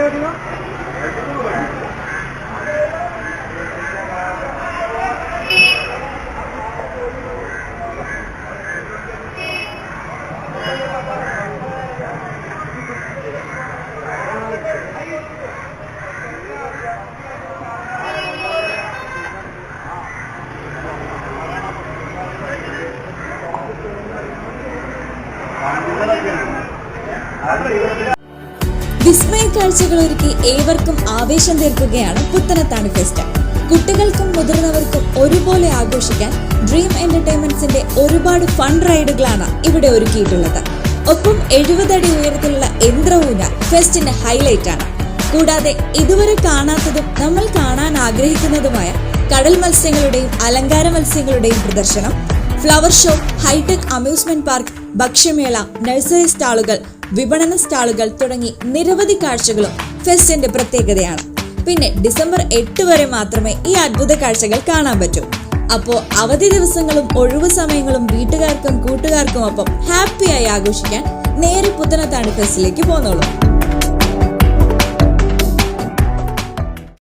Gracias. കാഴ്ചകൾ ഒരുക്കി ഏവർക്കും ആവേശം തീർക്കുകയാണ് പുത്തനത്താണ് ഫെസ്റ്റ്. കുട്ടികൾക്കും മുതിർന്നവർക്കും ഒരുപോലെ ആഘോഷിക്കാൻ ഡ്രീം എന്റർടൈൻമെന്റ്സിന്റെ ഒരുപാട് ഫൺ റൈഡുകളാണ് ഇവിടെ ഒരുക്കിയിട്ടുള്ളത്. ഒപ്പം എഴുപതടി ഉയരത്തിലുള്ള യന്ത്രവൂന ഫെസ്റ്റിന്റെ ഹൈലൈറ്റ് ആണ്. കൂടാതെ ഇതുവരെ കാണാത്തതും നമ്മൾ കാണാൻ ആഗ്രഹിക്കുന്നതുമായ കടൽ മത്സ്യങ്ങളുടെയും അലങ്കാര മത്സ്യങ്ങളുടെയും പ്രദർശനം flower show hitech amusement park ഭക്ഷ്യമേള nursery സ്റ്റാളുകൾ വിപണന സ്റ്റാളുകൾ തുടങ്ങി നിരവധി കാഴ്ചകളും ഫെസ്റ്റിന്റെ പ്രത്യേകതയാണ്. പിന്നെ ഡിസംബർ എട്ട് വരെ മാത്രമേ ഈ അത്ഭുത കാഴ്ചകൾ കാണാൻ പറ്റൂ. അപ്പോ അവധി ദിവസങ്ങളും ഒഴിവു സമയങ്ങളും വീട്ടുകാർക്കും കൂട്ടുകാർക്കും ഒപ്പം ഹാപ്പിയായി ആഘോഷിക്കാൻ നേരെ പുത്തനത്താണ് ഫെസ്റ്റിലേക്ക് പോന്നോളൂ.